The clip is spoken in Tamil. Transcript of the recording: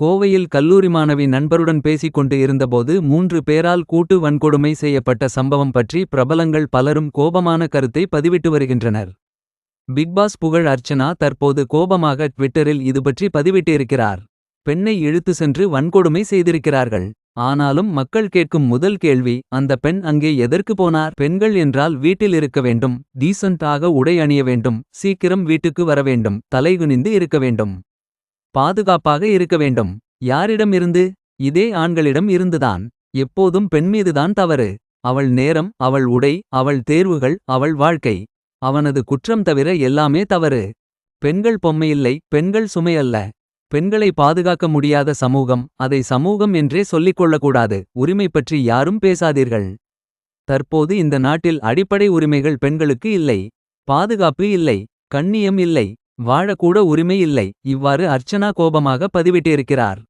கோவையில் கல்லூரி மாணவி நண்பருடன் பேசிக் கொண்டு இருந்தபோது மூன்று பேரால் கூட்டு வன்கொடுமை செய்யப்பட்ட சம்பவம் பற்றி பிரபலங்கள் பலரும் கோபமான கருத்தை பதிவிட்டு வருகின்றனர். பிக்பாஸ் புகழ் அர்ச்சனா தற்போது கோபமாக ட்விட்டரில் இதுபற்றி பதிவிட்டிருக்கிறார். பெண்ணை இழுத்து சென்று வன்கொடுமை செய்திருக்கிறார்கள். ஆனாலும் மக்கள் கேட்கும் முதல் கேள்வி அந்த பெண் அங்கே எதற்கு போனார். பெண்கள் என்றால் வீட்டில் இருக்க வேண்டும். டீசன்ட் உடை அணிய வேண்டும். சீக்கிரம் வீட்டுக்கு வர வேண்டும். தலைகுனிந்து இருக்க வேண்டும். பாதுகாப்பாக இருக்க வேண்டும். யாரிடம் இருந்து இதே ஆண்களிடம் இருந்துதான். எப்போதும் பெண்மீதுதான் தவறு. அவள் நேரம் அவள் உடை அவள் தேர்வுகள் அவள் வாழ்க்கை. அவனது குற்றம் தவிர எல்லாமே தவறு. பெண்கள் பொம்மையில்லை பெண்கள் சுமையல்ல. பெண்களை பாதுகாக்க முடியாத சமூகம் அதை சமூகம் என்றே சொல்லிக்கொள்ளக்கூடாது உரிமை பற்றி யாரும் பேசாதீர்கள். தற்போது இந்த நாட்டில் அடிப்படை உரிமைகள் பெண்களுக்கு இல்லை. பாதுகாப்பு இல்லை கண்ணியம் இல்லை. வாழக்கூட உரிமை இல்லை இவ்வாறு அர்ச்சனா கோபமாக பதிவிட்டிருக்கிறார்.